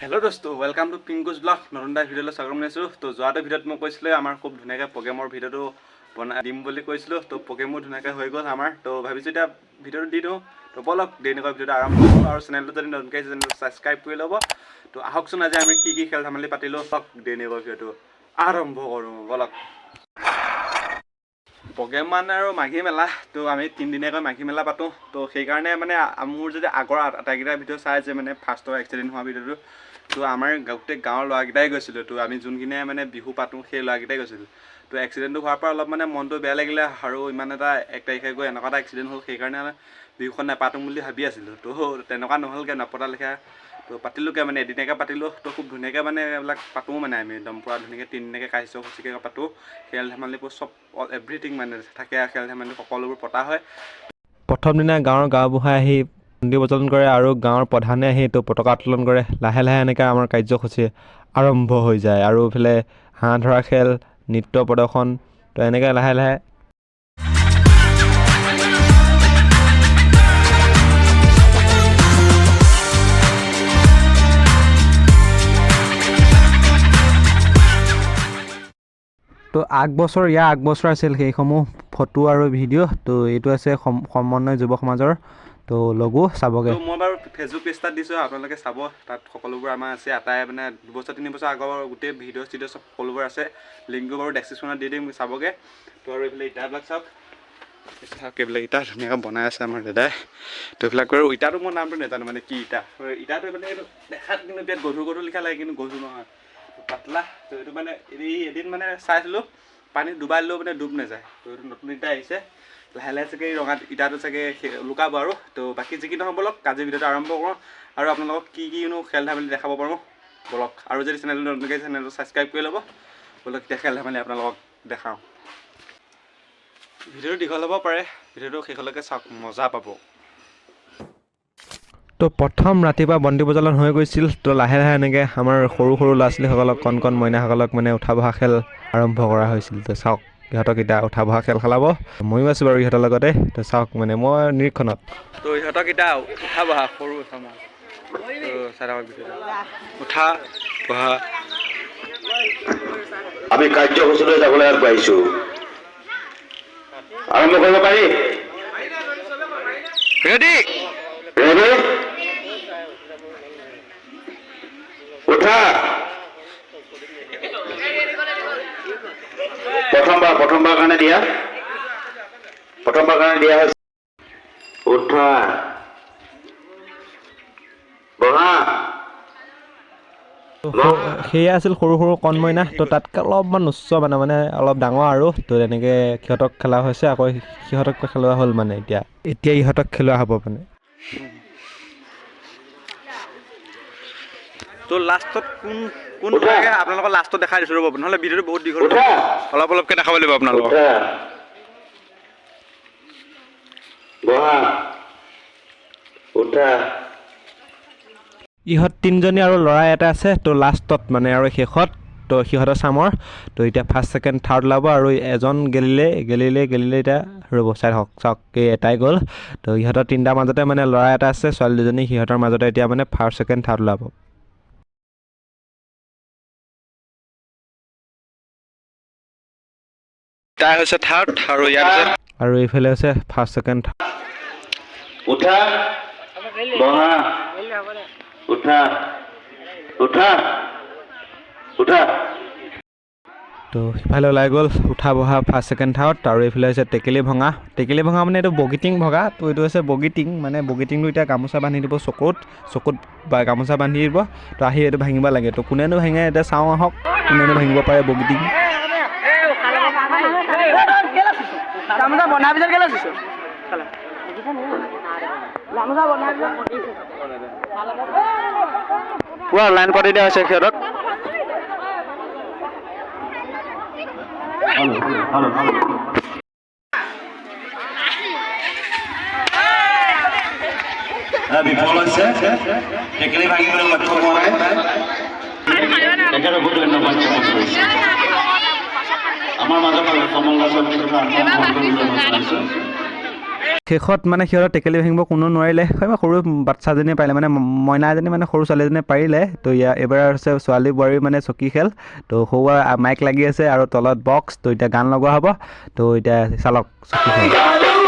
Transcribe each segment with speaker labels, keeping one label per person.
Speaker 1: Hello দোস্ত welcome to পিংকুজ blog নতুন এটা ভিডিঅ'লৈ স্বাগতম জনাইছোঁ তো যোৱাটো ভিডিঅ'ত মই কৈছিলোঁ আমাৰ খুব ধুনীয়াকৈ প্ৰগ্ৰেমৰ ভিডিঅ'টো বনাই দিম বুলি কৈছিলোঁ তো প্ৰগ্ৰেমো ধুনীয়াকৈ হৈ গ'ল আমাৰ তো ভাবিছোঁ এতিয়া ভিডিঅ'টো দি দিওঁ তো ব'লক দেৰিকৈ ভিডিঅ'টো আৰম্ভ কৰোঁ আৰু চেনেলটো যদি নতুনকৈ চেনেলটো ছাবস্ক্ৰাইব কৰি ল'ব তো আহকচোন আজি আমি কি কি খেল ধেমালি পাতিলোঁ চক দেৰিকৈ ভিডিঅ'টো আৰম্ভ কৰোঁ ব'লক প্ৰগ্ৰেম মানে আৰু মাঘী মেলা, তো আমি তিনিদিনীয়াকৈ মাঘী মেলা পাতোঁ। তো সেইকাৰণে মানে মোৰ যদি আগৰ আ- আটাইকেইটা ভিডিঅ' চাই যে মানে ফাৰ্ষ্টৰ এক্সিডেণ্ট হোৱা ভিডিঅ'টো, তো আমাৰ গোটেই গাঁৱৰ ল'ৰাকেইটাই গৈছিলোঁ। তো আমি যোনখিনিয়ে মানে বিহু পাতোঁ, সেই ল'ৰাকেইটাই গৈছিলোঁ। তো এক্সিডেণ্টটো হোৱাৰ পৰা অলপ মানে মনটো বেয়া লাগিলে আৰু ইমান এটা এক তাৰিখে গৈ এনেকুৱা এটা এক্সিডেণ্ট হ'ল, সেইকাৰণে বিহুখন নাপাতোঁ বুলি ভাবি আছিলোঁ। তো তেনেকুৱা নহ'লগৈ, নপতা লেখীয়া। তো পাতিলোঁগৈ মানে এদিনীয়াকৈ পাতিলোঁ, তো খুব ধুনীয়াকৈ মানে এইবিলাক পাতোঁ মানে আমি একদম, পূৰা ধুনীয়াকৈ তিনিদিনীয়াকৈ কাৰ্য সূচীকৈ পাতোঁ। খেল ধেমালিবোৰ চব এভৰিথিং মানে থাকে খেল ধেমালি সকলোবোৰ পতা হয়।
Speaker 2: প্ৰথম দিনা গাঁৱৰ গাঁওবুঢ়াই আহি বন্তি প্ৰজ্বলন কৰে আৰু গাঁৱৰ প্ৰধানে আহি এইটো পতাকা উত্তোলন কৰে। লাহে লাহে এনেকৈ আমাৰ কাৰ্যসূচী আৰম্ভ হৈ যায় আৰু ইফালে হাঁহ ধৰা খেল, নৃত্য প্ৰদৰ্শন, তো এনেকৈ লাহে লাহে তো আগবছৰ ইয়াৰ আগবছৰ আছিল সেইসমূহ ফটো আৰু ভিডিঅ' তো এইটো আছে সম- সমন্বয় যুৱ সমাজৰ। তো লগো চাবগৈ।
Speaker 1: মই বাৰু ফেচবুক পেজ তাত দিছোঁ আপোনালোকে চাব। তাত সকলোবোৰ আমাৰ আছে। আটাই মানে দুবছৰ তিনি বছৰ আগৰ গোটেই ভিডিঅ' চিডিঅ' চব সকলোবোৰ আছে। লিংকটো বাৰু ডেছক্ৰিপশ্যনত দি দিম চাবগৈ। তো আৰু এইফালে ইটাবিলাক চাওক। চাওক এইবিলাক ইটা ধুনীয়াকৈ বনাই আছে আমাৰ দাদাই। তো এইবিলাক বাৰু ইটাটো মই নামটো নাজানো মানে কি ইটা। ইটাটো মানে দেখাত কিন্তু বিৰাট গধুৰ গধুৰ লিখা লাগে কিন্তু গধুৰ নহয়। পাতলা তো এইটো মানে এই এদিন মানে চাইছিলোঁ। পানীত ডুবাই দিলেও মানে ডুব নাযায়। তো এইটো নতুন ইটা আহিছে। লাহে লাহে চাগে ৰঙা ইটাটো চাগে লুকাব আৰু। তো বাকী যি কি ব'লক আজি ভিডিঅ'টো আৰম্ভ কৰোঁ। আৰু আপোনালোকক কি কিনো খেল ধেমালি দেখাব পাৰোঁ ব'লক। আৰু যদি চেনেলটো নতুনকৈ চেনেলটো ছাবস্ক্ৰাইব কৰি ল'ব। ব'লক এতিয়া খেল ধেমালি আপোনালোকক দেখাওঁ। ভিডিঅ'টো দীঘল হ'ব পাৰে। ভিডিঅ'টো শেষলৈকে চাওক মজা পাব।
Speaker 2: তো প্ৰথম ৰাতিপুৱা বন্তি প্ৰজ্বলন হৈ গৈছিল। তো লাহে লাহে এনেকৈ আমাৰ সৰু সৰু ল'ৰা ছোৱালীসকলক কণ কণ মইনাসকলক মানে উঠা বহা খেল আৰম্ভ কৰা হৈছিল। তো চাওক ইহঁতক এতিয়া উঠা বহা খেল খেলাব। ময়ো আছোঁ বাৰু ইহঁতৰ লগতে। তো চাওক মানে মই নিৰীক্ষণত।
Speaker 1: তো ইহঁতক এতিয়া উঠা বহা সৰু উঠা বহা।
Speaker 3: আমি কাৰ্যসূচীলৈ যাবলৈ আগবাঢ়িছো। আৰম্ভ কৰিব পাৰি?
Speaker 1: ৰেডি
Speaker 3: ৰেডি উঠা প্ৰথমবাৰ প্ৰথমবাৰ কাৰণে দিয়া। প্ৰথমবাৰ কাৰণে দিয়া হৈছে। উঠা। বহা।
Speaker 2: সেয়া আছিল সৰু সৰু কণ মইনা তো তাতকৈ অলপমান উচ্চ মানে মানে অলপ ডাঙৰ আৰু। তো তেনেকৈ সিহঁতক খেলা হৈছে। আকৌ সিহঁতক খেলোৱা হ'ল মানে এতিয়া। এতিয়া ইহঁতক খেলোৱা হ'ব মানে।
Speaker 1: তো লাষ্টত কোন কোন থাকে আপোনালোকৰ লাষ্টত দেখাই দিছোঁ ৰ'ব নহ'লে ভিডিঅ'টো বহুত দীঘল অলপ অলপকৈ দেখাব লাগিব আপোনালোকক।
Speaker 3: উঠা।
Speaker 2: ইহঁত তিনিজনী আৰু ল'ৰা এটা আছে তো লাষ্টত মানে আৰু শেষত তো সিহঁতৰ চামৰ। তো এতিয়া ফাৰ্ষ্ট ছেকেণ্ড থাৰ্ড ওলাব আৰু এজন গেলিলে গেলিলে গেলিলে এতিয়া ৰ'ব চাই হওক চাওক এই এটাই গ'ল। তো ইহঁতৰ তিনিটাৰ মাজতে মানে ল'ৰা এটা আছে ছোৱালী দুজনী সিহঁতৰ মাজতে এতিয়া মানে ফাৰ্ষ্ট ছেকেণ্ড থাৰ্ড ওলাব।
Speaker 1: তাই হৈছে থাৰ্ড আৰু হৈছে
Speaker 2: আৰু এইফালে হৈছে ফাৰ্ষ্ট ছেকেণ্ড
Speaker 3: উঠা। বহা। উঠা। উঠা। উঠা।
Speaker 2: তো সিফালে ওলাই গ'ল। উঠা বহা ফাৰ্ষ্ট ছেকেণ্ড থাৰ্ড আৰু এইফালে হৈছে টেকেলি ভঙা। টেকেলি ভঙা মানে এইটো বগীটিং ভগা। তো এইটো হৈছে বগীটিং মানে বগীটিংটো এতিয়া গামোচা বান্ধি দিব চকুত। চকুত বা গামোচা বান্ধি দিব। তো আহি এইটো ভাঙিব লাগে। তো কোনেনো ভাঙে এতিয়া চাওঁ আহক। কোনেনো ভাঙিব পাৰে বগীটিং
Speaker 4: গামোচা বনাই কেলে দিছো
Speaker 1: পূৰা লাইন পাতি দিয়া হৈছে সিহঁতক
Speaker 3: বিফল হৈছে টেকেলি ভাঙিবলৈ লক্ষ্য নাই তেখেতক ধন্যবাদ আমাৰ মাজত কমল দাসৰ শেষত মানে সিহঁতৰ টেকেলি ভাঙিব কোনো নোৱাৰিলে। সেইবাৰ সৰু বাচ্ছাজনীয়ে পাৰিলে মানে মইনা এজনী মানে সৰু ছোৱালীজনীয়ে পাৰিলে। তো ইয়াৰ এইবাৰ হৈছে ছোৱালী বোৱাৰী মানে চকী খেল। তো সৰু মাইক লাগি আছে আৰু তলত বক্স। তো এতিয়া গান লগোৱা হ'ব। তো এতিয়া চালক চকী খেল।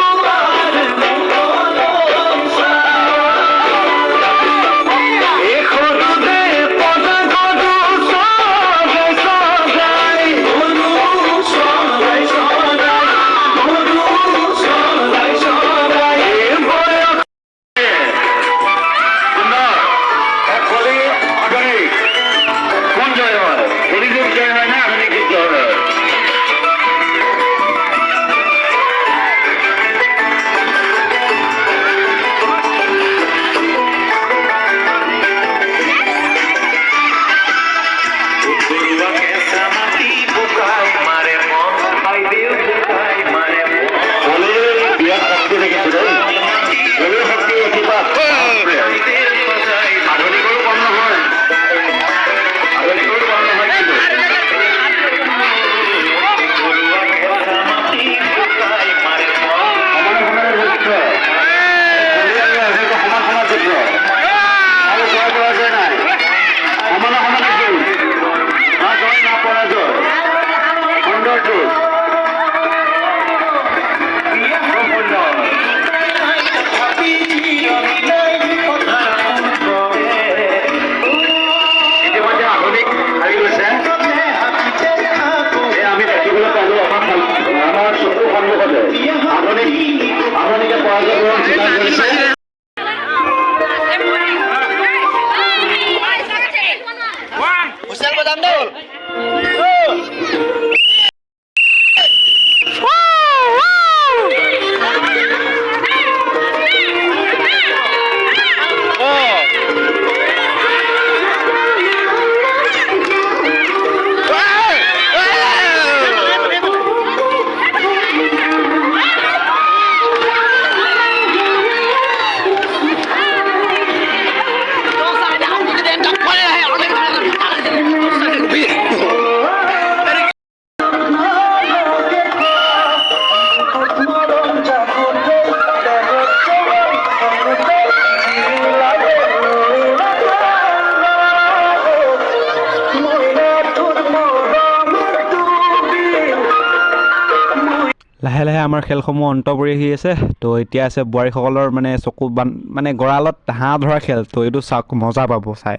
Speaker 1: আমাৰ
Speaker 3: খেলসমূহ অন্ত পৰি আহি আছে। তো এতিয়া আছে বোৱাৰীসকলৰ মানে চকু বান মানে গঁৰালত হাঁহ ধৰা খেল। তো এইটো চাওক মজা পাব চাই।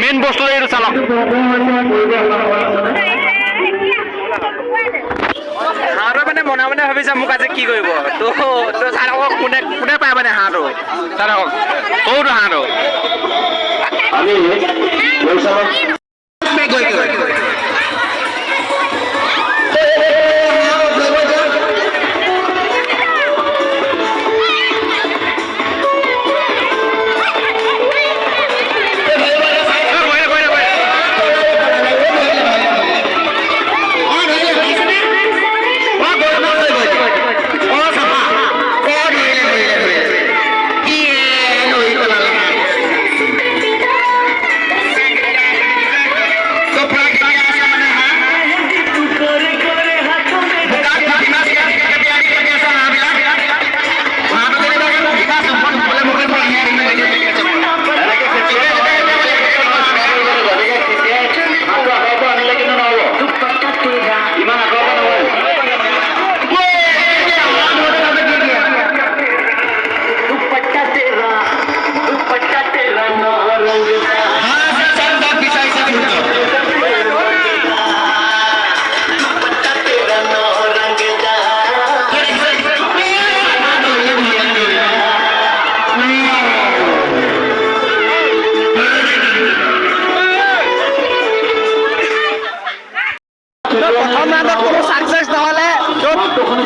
Speaker 1: মেইন বস্তু এইটো চালক।
Speaker 4: হাঁহটো মানে মনে মনে ভাবিছে মোক আজি কি কৰিব? তো তো চাই থাকক কোনে কোনে পায় মানে হাঁহটো? চাই থাকক সৰুটো হাঁহটো।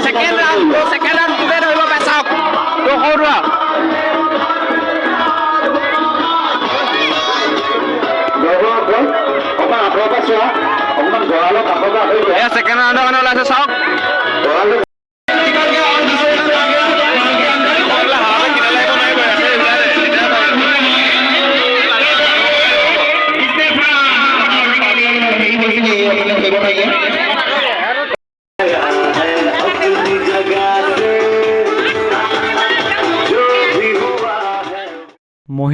Speaker 5: ছেকেণ্ড ৰাউণ্ড ছেকেণ্ড ৰাউণ্ড কোনে ধৰিব পাৰে চাওক তো সৰু
Speaker 1: দৰ্শকসকল অকণমান আঁতৰৰ পৰা চোৱা অকণমান গঁৰালৰ কাষৰ পৰা আঁতৰি যোৱা
Speaker 4: ছেকেণ্ড ৰাউণ্ডৰ কাৰণে ওলাইছে চাওক
Speaker 1: গঁৰালটো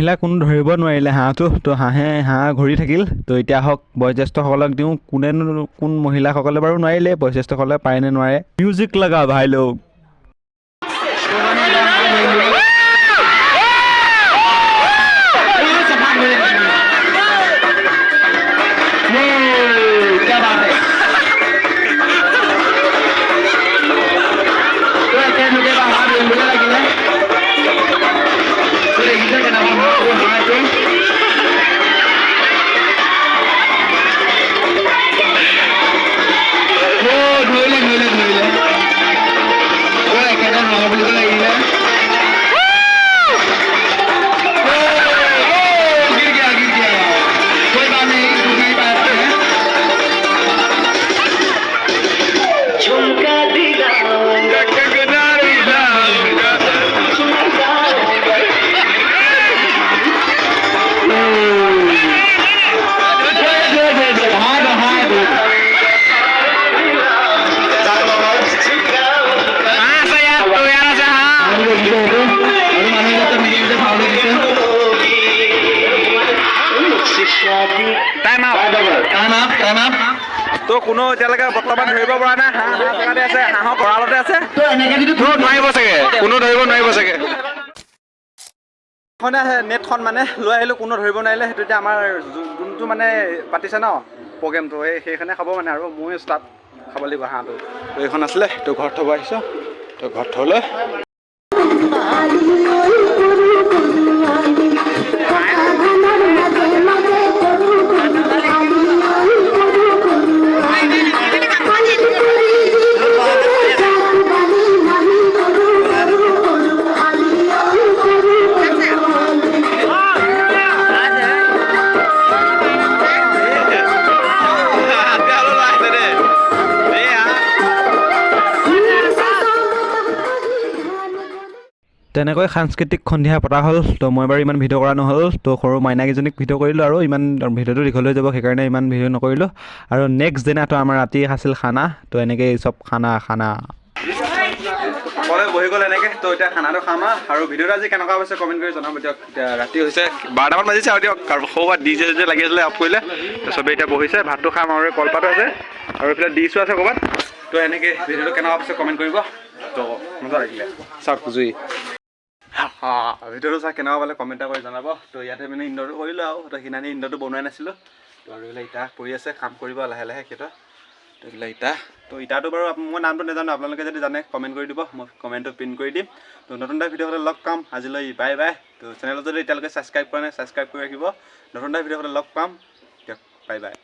Speaker 2: মহিলা কোনো ধৰিব নোৱাৰিলে হাঁহটো তো হাঁহে হাঁহ ঘূৰি থাকিল। তো এতিয়া হওক বয়োজ্যেষ্ঠসকলক দিওঁ। কোনেনো, কোন মহিলাসকলে বাৰু নোৱাৰিলে বয়োজ্যেষ্ঠসকলে পাৰে নে নোৱাৰে? মিউজিক লগা ভাই লোক
Speaker 4: তো
Speaker 1: কোনো এতিয়ালৈকে বৰ্তমান ধৰিব পৰা নাই। হাঁহ হাঁহ জেগাতে আছে হাঁহৰ গঁৰালতে আছে।
Speaker 4: কোনো নোৱাৰিব চাগে কোনো ধৰিব নোৱাৰিব চাগে।
Speaker 1: এখনে নেটখন মানে লৈ আহিলোঁ কোনো ধৰিব নোৱাৰিলে সেইটো এতিয়া আমাৰ যোনটো মানে পাতিছে ন প্ৰগ্ৰেমটো এই সেইখনে খাব মানে আৰু ময়ো ষ্টাৰ্ট খাব লাগিব হাঁহটো। তো এইখন আছিলে তো ঘৰত থ'ব আহিছোঁ তো ঘৰত থ'বলৈ।
Speaker 2: তেনেকৈ সাংস্কৃতিক সন্ধিয়া পতা হ'ল তো মই বাৰু ইমান ভিডিঅ' কৰা নহ'ল তো সৰু মাইনাকেইজনীক ভিডিঅ' কৰিলোঁ আৰু ইমান ভিডিঅ'টো দীঘল যাব সেইকাৰণে ইমান ভিডিঅ' নকৰিলোঁ। আৰু নেক্সট দিনাটো আমাৰ ৰাতি আছিল খানা তো এনেকৈ চব খানা খানা।
Speaker 1: বহি গ'ল এনেকৈ তো এতিয়া খানাটো খাম আৰু। ভিডিঅ'টো আজি কেনেকুৱা হৈছে কমেণ্ট কৰি জনাব দিয়ক। এতিয়া ৰাতি হৈছে বাৰটামান বাজিছে আৰু দিয়ক। আৰু সৰু ডি জে যে লাগি আছিলে অফ কৰিলে। চবেই এতিয়া বহিছে ভাতটো খাম আৰু কলপাতো আছে। আৰু এইফালে ডিছো আছে ক'ৰবাত। তো এনেকৈ ভিডিঅ'টো কেনেকুৱা হৈছে কমেণ্ট কৰিব। তো মজা লাগিলে। চাওক জুই। ভিডিঅ'টো চাই কেনেকুৱা পালে কমেণ্ট এটা কৰি জনাব। তো ইয়াতে মানে ইণ্ডৰটো কৰিলোঁ আৰু, তো সিদিনা ইণ্ডৰটো বনোৱাই নাছিলোঁ। তো আৰু এইবিলাক ইটা পৰি আছে, কাম কৰিব লাহে লাহে সিহঁতৰ। তো এইবিলাক ইটা। তো ইটাটো বাৰু মই নামটো নাজানো, আপোনালোকে যদি জানে কমেণ্ট কৰি দিব, মই কমেণ্টটো পিন কৰি দিম। তো নতুন এটা ভিডিঅ' হ'লে লগ পাম, আজিলৈ বাই বাই তো চেনেলত যদি এতিয়ালৈকে ছাবস্ক্ৰাইব কৰা নাই ছাবস্ক্ৰাইব কৰি ৰাখিব। নতুন এটা ভিডিঅ' হ'লে লগ পাম। দিয়ক বাই বাই